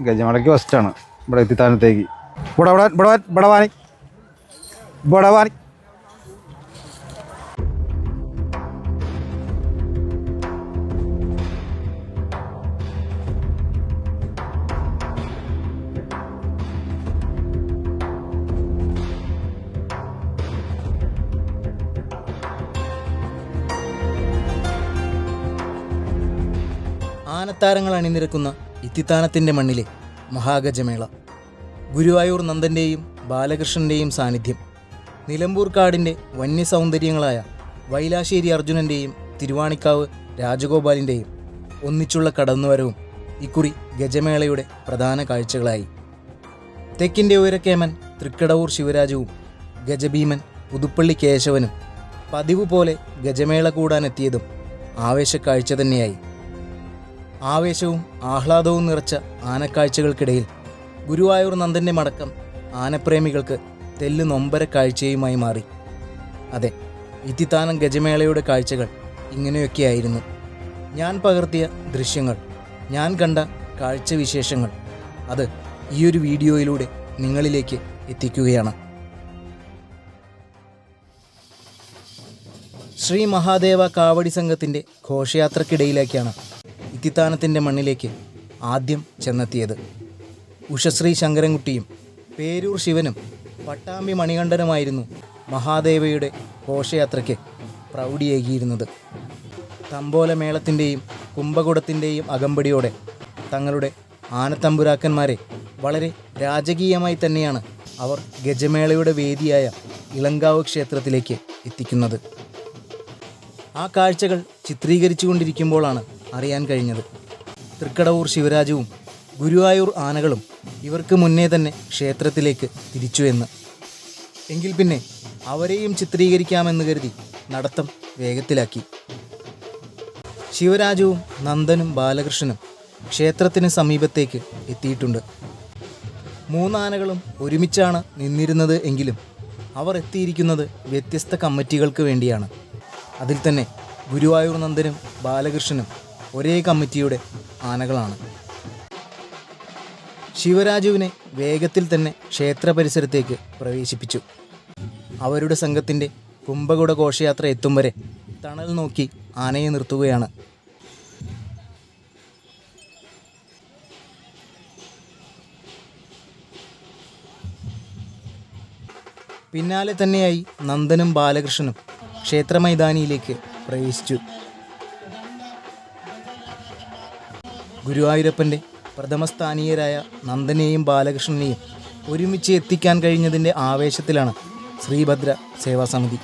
ഗജമലയ്ക്ക് ഫസ്റ്റാണ് ഇവിടെ എത്തിത്താനത്തേക്ക് ഇവിടെ ആനത്താരങ്ങൾ അണിനിരക്കുന്ന ഇത്തിത്താനത്തിന്റെ മണ്ണിലെ മഹാഗജമേള. ഗുരുവായൂർ നന്ദന്റെയും ബാലകൃഷ്ണന്റെയും സാന്നിധ്യം. നിലമ്പൂർ കാടിന്റെ വന്യസൗന്ദര്യങ്ങളായ വൈലാശ്ശേരി അർജുനന്റെയും തിരുവാണിക്കാവ് രാജഗോപാലിന്റെയും ഒന്നിച്ചുള്ള കടന്നുവരവും ഇക്കുറി ഗജമേളയുടെ പ്രധാന കാഴ്ചകളായി. തെക്കിന്റെ ഉയരക്കേമൻ തൃക്കടവൂർ ശിവരാജുവും ഗജഭീമൻ പുതുപ്പള്ളി കേശവനും പതിവ് പോലെ ഗജമേള കൂടാനെത്തിയതും ആവേശക്കാഴ്ച തന്നെയായി. ആവേശവും ആഹ്ലാദവും നിറച്ച ആനക്കാഴ്ചകൾക്കിടയിൽ ഗുരുവായൂർ നന്ദന്റെ മടക്കം ആനപ്രേമികൾക്ക് തെല്ല് നൊമ്പര കാഴ്ചയുമായി മാറി. അതെ ഇത്തിത്താനം ഗജമേളയുടെ കാഴ്ചകൾ ഇങ്ങനെയൊക്കെയായിരുന്നു. ഞാൻ പകർത്തിയ ദൃശ്യങ്ങൾ ഞാൻ കണ്ട കാഴ്ചവിശേഷങ്ങൾ അത് ഈ ഒരു വീഡിയോയിലൂടെ നിങ്ങളിലേക്ക് എത്തിക്കുകയാണ്. ശ്രീ മഹാദേവ കാവടി സംഘത്തിന്റെ ഘോഷയാത്രക്കിടയിലേക്കാണ് ഇത്തിത്താനത്തിന്റെ മണ്ണിലേക്ക് ആദ്യം ചെന്നെത്തിയത്. ഉഷശ്രീ ശങ്കരൻകുട്ടിയും പേരൂർ ശിവനും പട്ടാമ്പി മണികണ്ഠനുമായിരുന്നു മഹാദേവയുടെ ഘോഷയാത്രയ്ക്ക് പ്രൗഢിയേകിയിരുന്നത്. തമ്പോലമേളത്തിന്റെയും കുംഭകുടത്തിന്റെയും അകമ്പടിയോടെ തങ്ങളുടെ ആനത്തമ്പുരാക്കന്മാരെ വളരെ രാജകീയമായി തന്നെയാണ് അവർ ഗജമേളയുടെ വേദിയായ ഇളങ്കാവ് ക്ഷേത്രത്തിലേക്ക് എത്തിക്കുന്നത്. ആ കാഴ്ചകൾ ചിത്രീകരിച്ചു കൊണ്ടിരിക്കുമ്പോഴാണ് അറിയാൻ കഴിഞ്ഞത്. തൃക്കടവൂർ ശിവരാജുവും ഗുരുവായൂർ ആനകളും ഇവർക്ക് മുന്നേ തന്നെ ക്ഷേത്രത്തിലേക്ക് തിരിച്ചു എന്ന്. എങ്കിൽ പിന്നെ അവരെയും ചിത്രീകരിക്കാമെന്ന് കരുതി നടത്തം വേഗത്തിലാക്കി. ശിവരാജുവും നന്ദനും ബാലകൃഷ്ണനും ക്ഷേത്രത്തിന് സമീപത്തേക്ക് എത്തിയിട്ടുണ്ട്. മൂന്നാനകളും ഒരുമിച്ചാണ് നിന്നിരുന്നത് എങ്കിലും അവർ എത്തിയിരിക്കുന്നത് വ്യത്യസ്ത കമ്മിറ്റികൾക്ക് വേണ്ടിയാണ്. അതിൽ തന്നെ ഗുരുവായൂർ നന്ദനും ബാലകൃഷ്ണനും ഒരേ കമ്മിറ്റിയുടെ ആനകളാണ്. ശിവരാജുവിനെ വേഗത്തിൽ തന്നെ ക്ഷേത്ര പരിസരത്തേക്ക് പ്രവേശിപ്പിച്ചു. അവരുടെ സംഘത്തിന്റെ കുംഭകുട ഘോഷയാത്ര എത്തും വരെ തണൽ നോക്കി ആനയെ നിർത്തുകയാണ്. പിന്നാലെ തന്നെയായി നന്ദനും ബാലകൃഷ്ണനും ക്ഷേത്രമൈതാനിയിലേക്ക് പ്രവേശിച്ചു. ഗുരുവായൂരപ്പന്റെ പ്രഥമസ്ഥാനീയരായ നന്ദനെയും ബാലകൃഷ്ണനെയും ഒരുമിച്ച് എത്തിക്കാൻ കഴിഞ്ഞതിന്റെ ആവേശത്തിലാണ് ശ്രീഭദ്ര സേവാ സമിതി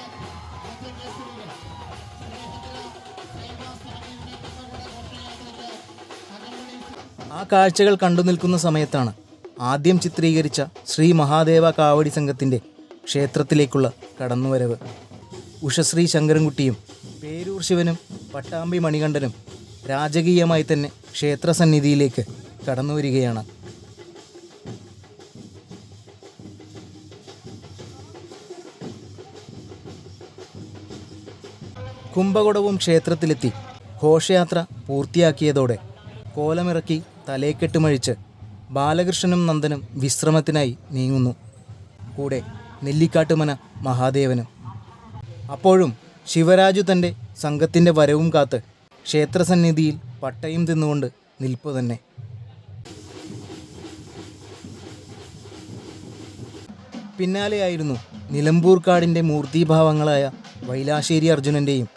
ആ കാഴ്ചകൾ കണ്ടു നിൽക്കുന്ന സമയത്താണ് ആദ്യം ചിത്രീകരിച്ച ശ്രീ മഹാദേവ കാവടി സംഘത്തിന്റെ ക്ഷേത്രത്തിലേക്കുള്ള കടന്നുവരവ്. ഉഷശ്രീ ശങ്കരൻകുട്ടിയും പേരൂർ ശിവനും പട്ടാമ്പി മണികണ്ഠനും രാജകീയമായി തന്നെ ക്ഷേത്രസന്നിധിയിലേക്ക് കടന്നു വരികയാണ്. കുംഭകുടവും ക്ഷേത്രത്തിലെത്തി ഘോഷയാത്ര പൂർത്തിയാക്കിയതോടെ കോലമിറക്കി തലേക്കെട്ടുമഴിച്ച് ബാലകൃഷ്ണനും നന്ദനും വിശ്രമത്തിനായി നീങ്ങുന്നു. കൂടെ നെല്ലിക്കാട്ടുമന മഹാദേവനും അപ്പോഴും ശിവരാജു തന്റെ സംഘത്തിന്റെ വരവും കാത്ത് ക്ഷേത്രസന്നിധിയിൽ പട്ടയും തിന്നുകൊണ്ട് നിൽപ്പു തന്നെ. പിന്നാലെയായിരുന്നു നിലമ്പൂർ കാടിന്റെ മൂർത്തിഭാവങ്ങളായ വൈലാശ്ശേരി അർജുനന്റെയും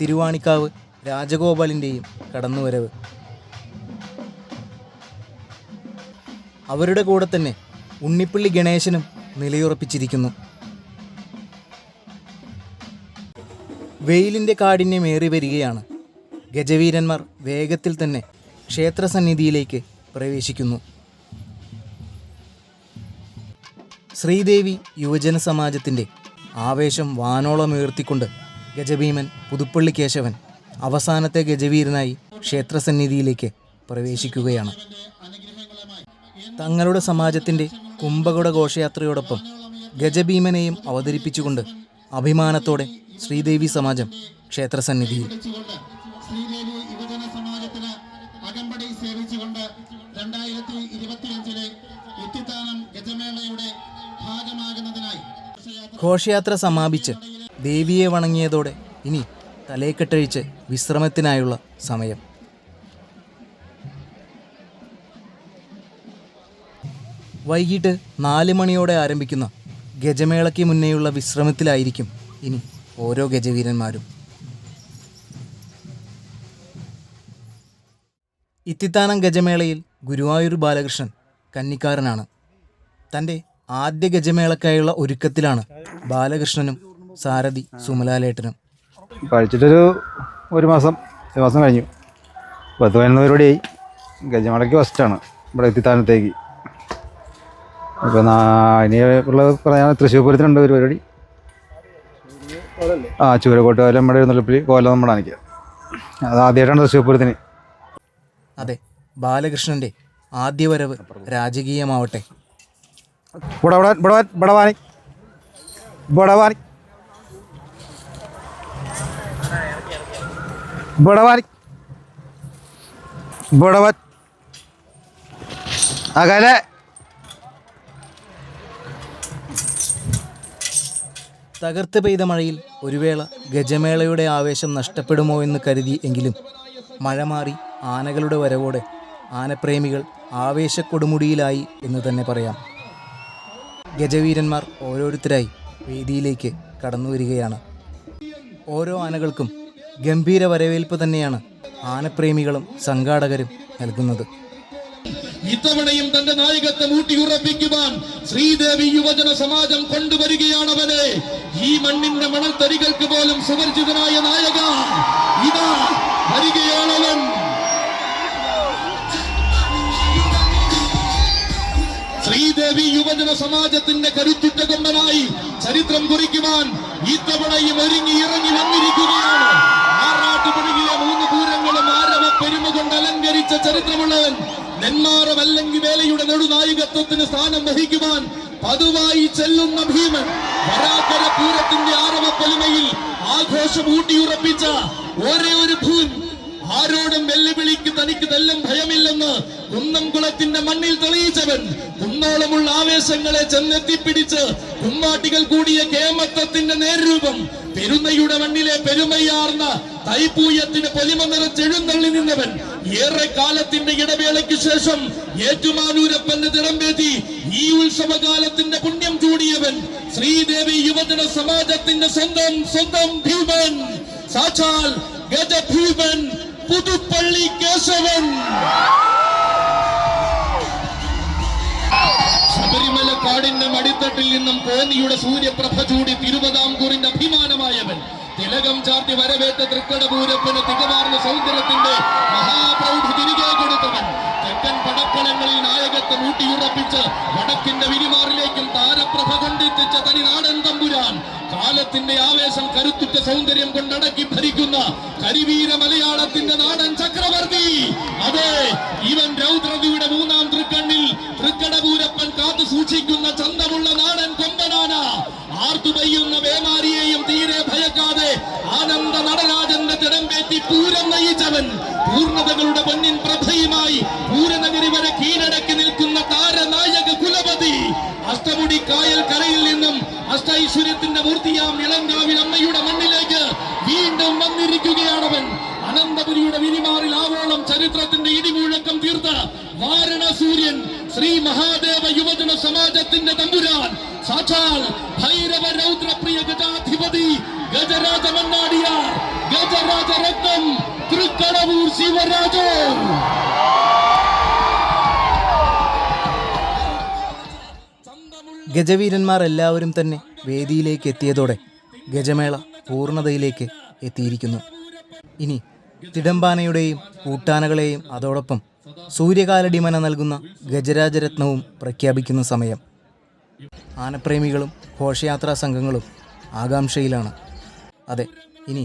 തിരുവാണിക്കാവ് രാജഗോപാലിന്റെയും കടന്നുവരവ്. അവരുടെ കൂടെ തന്നെ ഉണ്ണിപ്പള്ളി ഗണേശനും നിലയുറപ്പിച്ചിരിക്കുന്നു. വെയിലിന്റെ കാഠിന്യമേറി വരികയാണ്. ഗജവീരന്മാർ വേഗത്തിൽ തന്നെ ക്ഷേത്രസന്നിധിയിലേക്ക് പ്രവേശിക്കുന്നു. ശ്രീദേവി യുവജന സമാജത്തിന്റെ ആവേശം വാനോളമുയർത്തിക്കൊണ്ട് ഗജഭീമൻ പുതുപ്പള്ളി കേശവൻ അവസാനത്തെ ഗജവീരനായി ക്ഷേത്രസന്നിധിയിലേക്ക് പ്രവേശിക്കുകയാണ്. തങ്ങളുടെ സമാജത്തിന്റെ കുംഭകുട ഘോഷയാത്രയോടൊപ്പം ഗജഭീമനെയും അവതരിപ്പിച്ചുകൊണ്ട് അഭിമാനത്തോടെ ശ്രീദേവി സമാജം ക്ഷേത്രസന്നിധിയിൽ. ശ്രീദേവി യുവജന സമാജത്തിന് അകമ്പടി സേവിച്ചുകൊണ്ട് രണ്ടായിരത്തി ഇരുപത്തിയഞ്ചിലെ എത്തിത്താനം ഗജമേളയുടെ ഭാഗമാകുന്നതിനായി ഘോഷയാത്ര സമാപിച്ച് ദേവിയെ വണങ്ങിയതോടെ ഇനി തലേക്കെട്ടഴിച്ച് വിശ്രമത്തിനായുള്ള സമയം. വൈകിട്ട് നാല് മണിയോടെ ആരംഭിക്കുന്ന ഗജമേളയ്ക്ക് മുന്നേയുള്ള വിശ്രമത്തിലായിരിക്കും ഇനി ഓരോ ഗജവീരന്മാരും. ഇത്തിത്താനം ഗജമേളയിൽ ഗുരുവായൂർ ബാലകൃഷ്ണൻ കന്നിക്കാരനാണ്. തന്റെ ആദ്യ ഗജമേളക്കായുള്ള ഒരുക്കത്തിലാണ് ബാലകൃഷ്ണനും സാരഥി സുമലാലേട്ടനും. കഴിച്ചിട്ടൊരു ഒരു മാസം ഒരു മാസം കഴിഞ്ഞു. പത്ത് പതിനൊന്ന് ഗജമേളയ്ക്ക് ഫസ്റ്റാണ് ഇവിടെ എത്തിത്താനത്തേക്ക് ഇപ്പോൾ ഇനി ഉള്ളത് പറയാൻ തൃശ്ശൂർ പൂരത്തിനുണ്ട് ഒരു പരിപാടി. ആ ചൂരക്കോട്ട് കോലം നമ്മുടെ എഴുന്നള്ളിപ്പിൽ കോലം നമ്മുടെ അണിക്കുക അത് ആദ്യമായിട്ടാണ് തൃശ്ശൂർ പൂരത്തിന്. അതെ ബാലകൃഷ്ണന്റെ ആദ്യ വരവ് രാജകീയമാവട്ടെ. ഇവിടെ ബടവാനി. വാ- ഇവിടെ വാനി ഇവിടെ വാനി ഇവിടെ വാനി ഇവിടെ വാ അകലെ. തകർത്ത് പെയ്ത മഴയിൽ ഒരു വേള ഗജമേളയുടെ ആവേശം നഷ്ടപ്പെടുമോ എന്ന് കരുതി എങ്കിലും മഴ മാറി ആനകളുടെ വരവോടെ ആനപ്രേമികൾ ആവേശക്കൊടുമുടിയിലായി എന്ന് തന്നെ പറയാം. ഗജവീരന്മാർ ഓരോരുത്തരായി വേദിയിലേക്ക് കടന്നു വരികയാണ്. ഓരോ ആനകൾക്കും ഗംഭീര വരവേൽപ്പ് തന്നെയാണ് ആനപ്രേമികളും സംഘാടകരും നൽകുന്നത്. ഇത്തവണയും തന്റെ നായകത്വം ഊട്ടിയുറപ്പിക്കുവാൻ ശ്രീദേവി യുവജന സമാജം കൊണ്ടുവരികയാണവനെ ഈ മണ്ണിന്റെ മണൽ തരികൾക്ക് പോലും സുപരിചിതനായ നായക ഇതാ വരികയാണവൻ ശ്രീദേവി യുവജന സമാജത്തിന്റെ കരുത്തുറ്റ കൊമ്പനായി ചരിത്രം കുറിക്കുവാൻ ഇത്തവണയും ഒരുങ്ങി ഇറങ്ങി വന്നിരിക്കുകയാണ്. ആറാട്ടുപുഴയിലെ മൂന്ന് പൂരങ്ങളും ആരവ പെരുമ കൊണ്ട് അലങ്കരിച്ച ചരിത്രമുള്ളവൻ നെന്മാറമല്ലെങ്കിൽ വേലയുടെ നെടുനായകത്വത്തിന് സ്ഥാനം വഹിക്കുവാൻ പതുവായി ചെല്ലുന്ന ഭീമൻ. വരാക്കര പൂരത്തിന്റെ ആരവ പൊലിമയിൽ ആഘോഷം ഊട്ടിയുറപ്പിച്ച ഒരേ ഒരു ഭൂൻ ആരോടും വെല്ലുവിളിക്ക് തനിക്ക് തെല്ലും ഭയമില്ലെന്ന് കുന്നംകുളത്തിന്റെ മണ്ണിൽ തെളിയിച്ചവൻ കുന്നോളമുള്ള ആവേശങ്ങളെ ചെന്നെത്തിപ്പിടിച്ച് കുമ്മാട്ടികൾ കൂടിയ കേമത്തത്തിന്റെ നേരൂപം പെരുമയുടെ മണ്ണിലെ പെരുമയാർന്ന തൈപ്പൂയത്തിന് പൊലിമ നിറച്ചെഴുന്നള്ളി നിന്നവൻ. ഏറെ കാലത്തിന്റെ ഇടവേളയ്ക്ക് ശേഷം ഏറ്റുമാനൂരപ്പന്റെ തിടമ്പേറ്റി ഈ ഉത്സവകാലത്തിന്റെ പുണ്യം ചൂടിയവൻ. ശ്രീദേവി യുവജന സമാജത്തിന്റെ സ്വന്തം സ്വന്തം ഭീമൻ. സാക്ഷാൽ ഗജഭീമൻ പുതുപ്പള്ളി കേശവൻ. ശബരിമല കാടിന്റെ മടിത്തട്ടിൽ നിന്നും കോന്നിയുടെ സൂര്യപ്രഭ ചൂടി തിരുവിതാംകൂറിന്റെ തിലകം ചാർത്തി വരവേറ്റ തൃക്കടപൂരപ്പന് തികവാർന്ന സൗന്ദര്യത്തിന്റെ മഹാപ്രൗഢി തിരികെ കൊടുത്തവൻ. തെക്കൻ പടക്കളങ്ങളിൽ നായകത്വം ഊട്ടിയുറപ്പിച്ച് വടക്കിന്റെ വിരിമാറിലേക്കും താരപ്രഭ കൊണ്ടെത്തിച്ച തനി നാടൻ തമ്പുരാൻ. കാലത്തിന്റെ ആവേശം കരുത്തുറ്റ സൗന്ദര്യം കൊണ്ടടക്കി ഭരിക്കുന്ന കരിവീര മലയാളത്തിന്റെ നാടൻ ചക്രവർത്തി. അതെ ഇവൻ രൗദ്രതിയുടെ മൂന്നാം തൃക്കണ്ണിൽ തൃക്കടപൂരപ്പൻ കാത്തു സൂക്ഷിക്കുന്ന ചന്തമുള്ള നാടൻ കൊമ്പനാന. ആർത്തുപയ്യുന്ന വേമാരിയെയും തീരെ തിടമ്പേറ്റി പൂരം നയിച്ചവൻ പൂർണതകളുടെ പൊന്നിൻ പ്രഭയുമായി പൂരനഗരി വരെ കീഴടക്കി നിൽക്കുന്ന താരനായക കുലപതി അഷ്ടമുടി കായൽ കരയിൽ നിന്നും അഷ്ടൈശ്വര്യത്തിന്റെ മൂർത്തിയാം ഇളങ്കാവിൽ അമ്മയുടെ മണ്ണിലേക്ക് വീണ്ടും വന്നിരിക്കുകയാണവൻ അനന്തപുരിയുടെ വിരിമാറിൽ ആവോളം ചരിത്രത്തിന്റെ ഇടിമുഴക്കം തീർത്ത വാരണസൂര്യൻ ശ്രീ മഹാദേവ യുവജന സമാജത്തിന്റെ തമ്പുരാൻ. സാക്ഷാൽ ഭൈരവ രൗദ്രപ്രിയ ഗജാധിപതി ഗജരാജ മണ്ണാടിയാർ. ഗജരാജ രത്നം തൃക്കടവൂർ ശിവരാജൻ. ഗജവീരന്മാർ എല്ലാവരും തന്നെ വേദിയിലേക്ക് എത്തിയതോടെ ഗജമേള പൂർണതയിലേക്ക് എത്തിയിരിക്കുന്നു. ഇനി തിടമ്പാനയുടെയും കൂട്ടാനകളെയും അതോടൊപ്പം സൂര്യകാലടിമന നൽകുന്ന ഗജരാജരത്നവും പ്രഖ്യാപിക്കുന്ന സമയം. ആനപ്രേമികളും ഘോഷയാത്രാ സംഘങ്ങളും ആകാംക്ഷയിലാണ്. അതെ ഇനി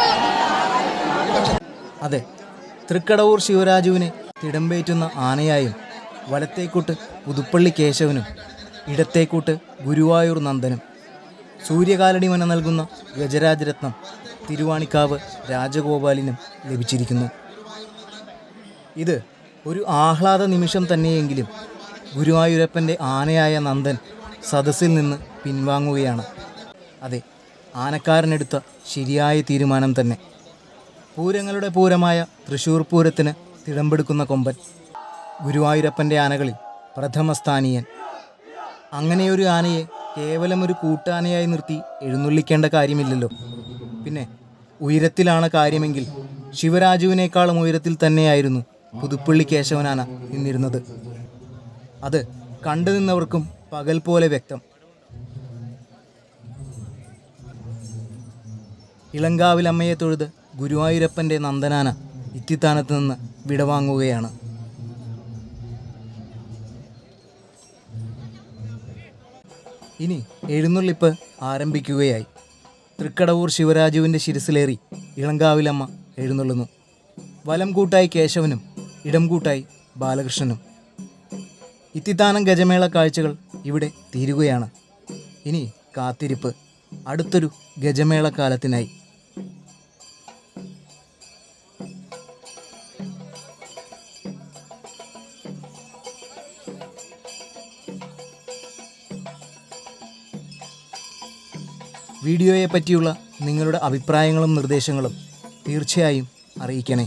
അതെ തൃക്കടവൂർ ശിവരാജുവിനെ തിടമ്പേറ്റുന്ന ആനയായും വലത്തേക്കൂട്ട് പുതുപ്പള്ളി കേശവനും ഇടത്തേക്കൂട്ട് ഗുരുവായൂർ നന്ദനും. സൂര്യകാലടി മന നൽകുന്ന ഗജരാജരത്നം തിരുവാണിക്കാവ് രാജഗോപാലിനും ലഭിച്ചിരിക്കുന്നു. ഇത് ഒരു ആഹ്ലാദ നിമിഷം തന്നെയെങ്കിലും ഗുരുവായൂരപ്പന്റെ ആനയായ നന്ദൻ സദസ്സിൽ നിന്ന് പിൻവാങ്ങുകയാണ്. അതെ ആനക്കാരനെടുത്ത ശരിയായ തീരുമാനം തന്നെ. പൂരങ്ങളുടെ പൂരമായ തൃശൂർ പൂരത്തിന് തിടമ്പെടുക്കുന്ന കൊമ്പൻ. ഗുരുവായൂരപ്പന്റെ ആനകളിൽ പ്രഥമസ്ഥാനീയൻ അങ്ങനെയൊരു ആനയെ കേവലം ഒരു കൂട്ടാനയായി നിർത്തി എഴുന്നള്ളിക്കേണ്ട കാര്യമില്ലല്ലോ. പിന്നെ ഉയരത്തിലാണ് കാര്യമെങ്കിൽ ശിവരാജുവിനേക്കാളും ഉയരത്തിൽ തന്നെയായിരുന്നു പുതുപ്പള്ളി കേശവനാന നിന്നിരുന്നത്. അത് കണ്ടു നിന്നവർക്കും പകൽ പോലെ വ്യക്തം. ഇളങ്കാവിലമ്മയെ തൊഴുത് ഗുരുവായൂരപ്പന്റെ നന്ദനാന ഇത്തിത്താനത്ത് നിന്ന് വിടവാങ്ങുകയാണ്. ഇനി എഴുന്നള്ളിപ്പ് ആരംഭിക്കുകയായി. തൃക്കടവൂർ ശിവരാജുവിന്റെ ശിരസിലേറി ഇളങ്കാവിലമ്മ എഴുന്നള്ളുന്നു. വലം കൂട്ടായി കേശവനും ഇടം കൂട്ടായി ബാലകൃഷ്ണനും. ഇത്തിത്താനം ഗജമേള കാഴ്ചകൾ ഇവിടെ തീരുകയാണ്. ഇനി കാത്തിരിപ്പ്. അടുത്തൊരു ഗജമേള കാലത്തിനായി. വീഡിയോയെ പറ്റിയുള്ള നിങ്ങളുടെ അഭിപ്രായങ്ങളും നിർദ്ദേശങ്ങളും തീർച്ചയായും അറിയിക്കണേ.